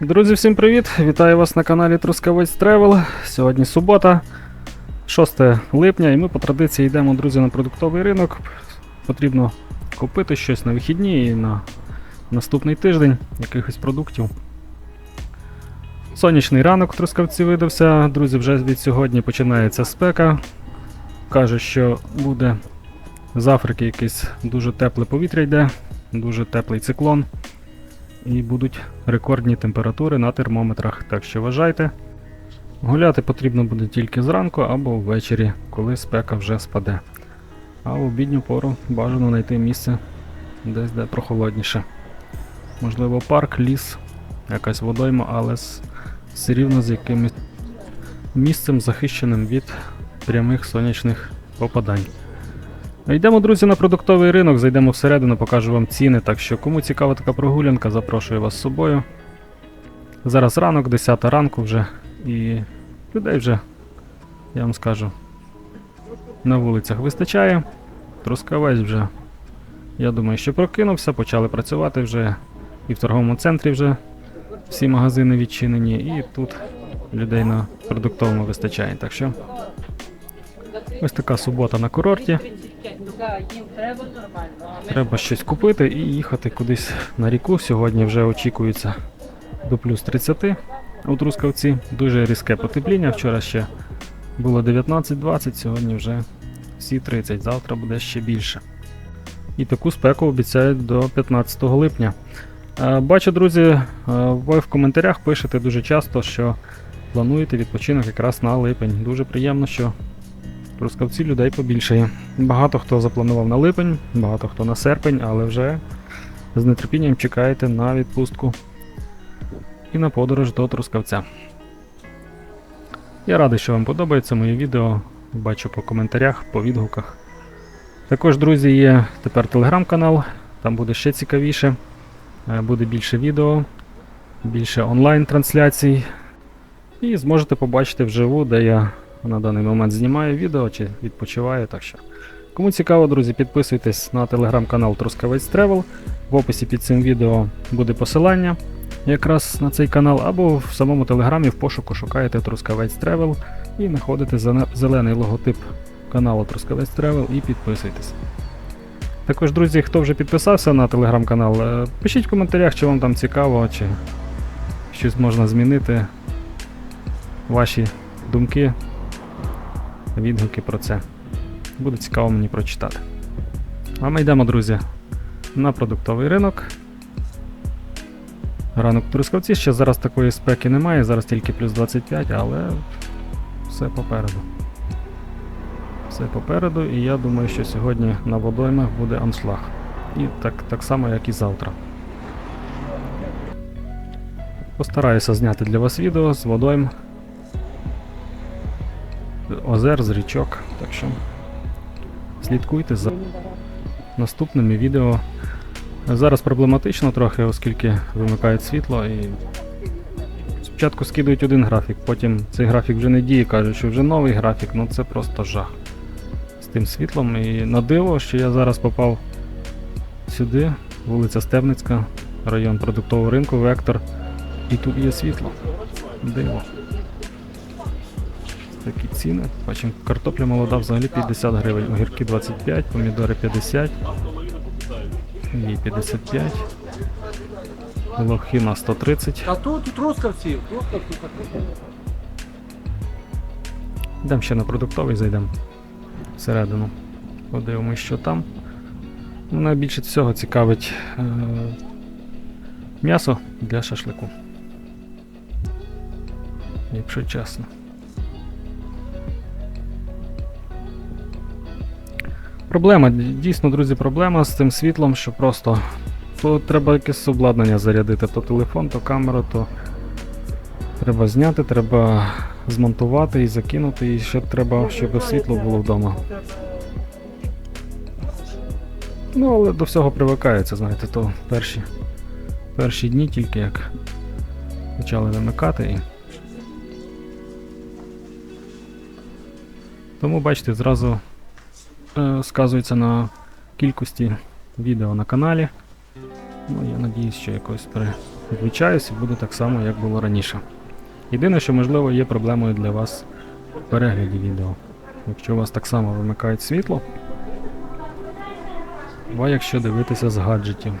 Друзі, всім привіт! Вітаю вас на каналі Трускавець Тревел. Сьогодні субота, 6 липня, і ми по традиції йдемо, друзі, на продуктовий ринок. Потрібно купити щось на вихідні і на наступний тиждень якихось продуктів. Сонячний ранок в Трускавці видався. Друзі, вже від сьогодні починається спека. Каже, що буде з Африки якесь дуже тепле повітря йде, дуже теплий циклон. І будуть рекордні температури на термометрах. Так що вважайте. Гуляти потрібно буде тільки зранку або ввечері, коли спека вже спаде. А в обідню пору бажано знайти місце десь де прохолодніше. Можливо, парк, ліс, якась водойма, але все рівно з якимось місцем захищеним від прямих сонячних попадань. Йдемо, друзі, на продуктовий ринок, зайдемо всередину, покажу вам ціни. Так що, кому цікава така прогулянка, запрошую вас з собою. Зараз ранок, 10 ранку вже, і людей вже, я вам скажу, на вулицях вистачає. Трускавець вже, я думаю, що прокинувся, почали працювати вже і в торговому центрі вже всі магазини відчинені, і тут людей на продуктовому вистачає. Так що ось така субота на курорті. Треба щось купити і їхати кудись на ріку. Сьогодні вже очікується до плюс 30 у Трускавці. Дуже різке потепління. Вчора ще було 19-20, сьогодні вже всі 30, завтра буде ще більше. І таку спеку обіцяють до 15 липня. Е, Бачу, друзі, е, ви в коментарях пишете дуже часто, що плануєте відпочинок якраз на липень. Дуже приємно, що Трускавці людей побільшає. Багато хто запланував на липень, багато хто на серпень, але вже з нетерпінням чекаєте на відпустку і на подорож до Трускавця. Я радий, що вам подобається моє відео. Бачу по коментарях, по відгуках. Також, друзі, є тепер телеграм-канал, там буде ще цікавіше. Е, Буде більше відео, більше онлайн-трансляцій. І зможете побачити вживу, де я на даний момент знімаю відео чи відпочиваю. Так що, кому цікаво, друзі, підписуйтесь на телеграм-канал Трускавець Тревел. В описі під цим відео буде посилання якраз на цей канал, або в самому телеграмі в пошуку шукаєте Трускавець Тревел і знаходите зелений логотип каналу Трускавець Тревел і підписуйтесь. Також, друзі, хто вже підписався на телеграм-канал, е, пишіть в коментарях, чи вам там цікаво, чи щось можна змінити. Ваші думки, відгуки про це. Буде цікаво мені прочитати. А ми йдемо, друзі, на продуктовий ринок. Ранок Трускавці ще зараз такої спеки немає, зараз тільки плюс 25, але все попереду. Все попереду, і я думаю, що сьогодні на водоймах буде аншлаг. І так, так само, як і завтра. Постараюся зняти для вас відео з водойм, озер, з річок. Так що слідкуйте за наступними відео. Зараз проблематично трохи, оскільки вимикають світло і спочатку скидують один графік, потім цей графік вже не діє, кажуть, що вже новий графік, ну це просто жах з тим світлом. І на диво, що я зараз попав сюди, вулиця Стебницька, район продуктового ринку, вектор, і тут є світло. Диво. Такі ціни. Бачимо, картопля молода взагалі 50 гривень, огірки 25, помідори 50. І 55. Лохина 130. А тут трускавці, трускавці. Йдемо ще на продуктовий, зайдемо всередину. Подивимось, що там. Мене більше всього цікавить е- м'ясо для шашлику. Якщо чесно. Проблема, дійсно, друзі, проблема з цим світлом, що просто то треба якесь обладнання зарядити, то телефон, то камеру, то треба зняти, треба змонтувати і закинути, і ще треба, щоб світло було вдома. Ну, але до всього привикається, знаєте, то перші, перші дні тільки як почали вимикати і. Тому бачите, зразу сказується на кількості відео на каналі. Ну, я надіюсь, що якось привичаюсь і буде так само, як було раніше. Єдине, що можливо є проблемою для вас в перегляді відео. Якщо у вас так само вимикають світло, або якщо дивитися з гаджетів.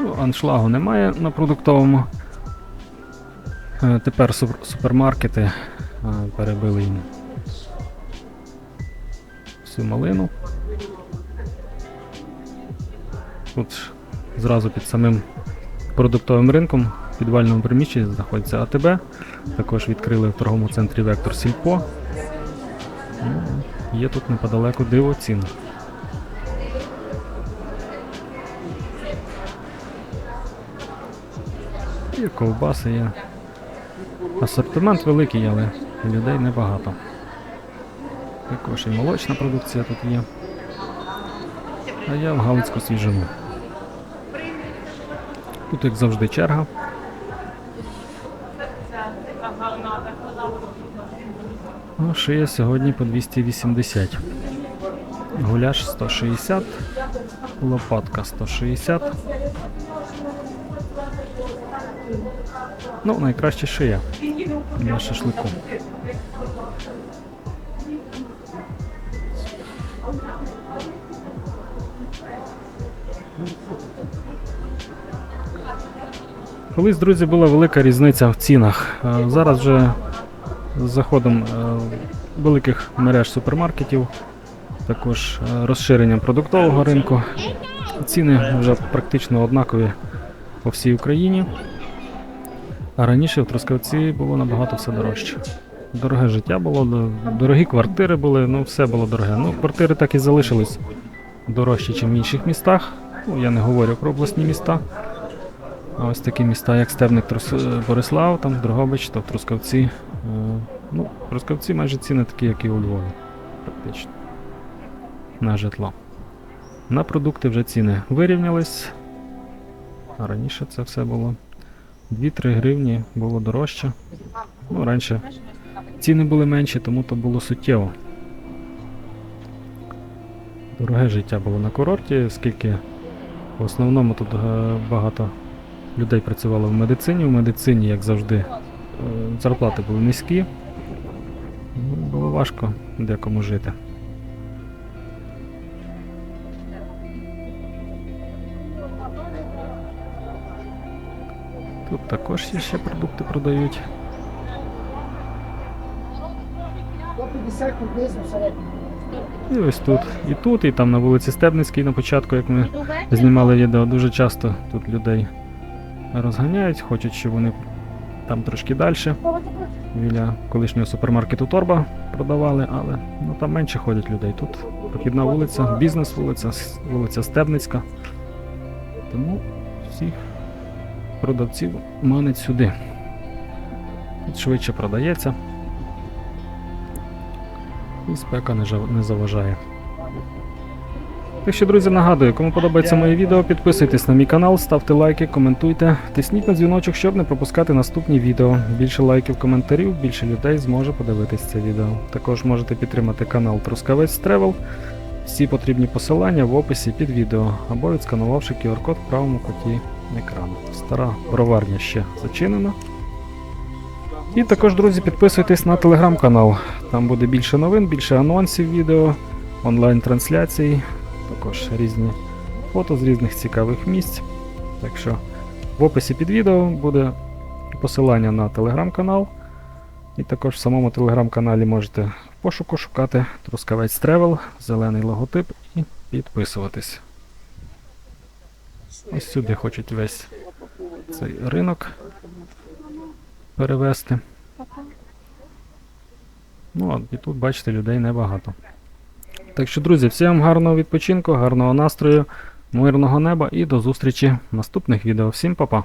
Ну, аншлагу немає на продуктовому. Е, Тепер супермаркети е, перебили їм всю малину. Тут зразу під самим продуктовим ринком в підвальному приміщенні знаходиться АТБ. Також відкрили в торговому центрі Вектор Сільпо. Ну, Є тут неподалеку диво цін. І ковбаси є. Асортимент великий, але людей небагато. Також і молочна продукція тут є. А я в Галицьку свіжину. Тут, як завжди, черга. Ну, шия сьогодні по 280. Гуляш 160, лопатка 160. Ну, найкраще шия на шашлику. Колись, друзі, була велика різниця в цінах. Е, Зараз вже з заходом е, великих мереж супермаркетів, також е, розширенням продуктового ринку. Ціни вже практично однакові по всій Україні. А раніше в Трускавці було набагато все дорожче. Дороге життя було, дорогі квартири були, ну все було дороге. Ну, квартири так і залишились дорожчі, ніж в інших містах. Ну, я не говорю про обласні міста. А ось такі міста, як Стебник Трус... Борислав, там Дрогобич, то Трускавці. е, Ну, Трускавці майже ціни такі, як і у Львові, практично. На житло. На продукти вже ціни вирівнялись. А раніше це все було 2-3 гривні було дорожче. Ну, раніше ціни були менші, тому то було суттєво. Дороге життя було на курорті, оскільки в основному тут е, багато людей працювало в медицині. В медицині, як завжди, е, зарплати були низькі. Було важко декому жити. Тут також є ще продукти продають. 150 приблизно середньо. І ось тут, і тут, і там на вулиці Стебницькій на початку, як ми знімали відео, дуже часто тут людей розганяють, хочуть, щоб вони там трошки далі. Біля колишнього супермаркету Торба продавали, але ну, там менше ходять людей. Тут прохідна вулиця, бізнес-вулиця, вулиця Стебницька. Тому всіх продавців манить сюди. Швидше продається. І спека не заважає. Так що, друзі, нагадую, кому подобається моє відео, підписуйтесь на мій канал, ставте лайки, коментуйте, тисніть на дзвіночок, щоб не пропускати наступні відео. Більше лайків, коментарів, більше людей зможе подивитись це відео. Також можете підтримати канал Трускавець Тревел. Всі потрібні посилання в описі під відео або відсканувавши QR-код в правому куті екрану. Стара броварня ще зачинена. І також, друзі, підписуйтесь на телеграм-канал. Там буде більше новин, більше анонсів відео, онлайн-трансляцій, також різні фото з різних цікавих місць. Так що в описі під відео буде посилання на телеграм-канал. І також в самому телеграм-каналі можете в пошуку шукати Трускавець Тревел, зелений логотип і підписуватись. Ось сюди хочуть весь цей ринок перевести. Ну, а і тут, бачите, людей небагато. Так що, друзі, всім гарного відпочинку, гарного настрою, мирного неба і до зустрічі в наступних відео. Всім па-па!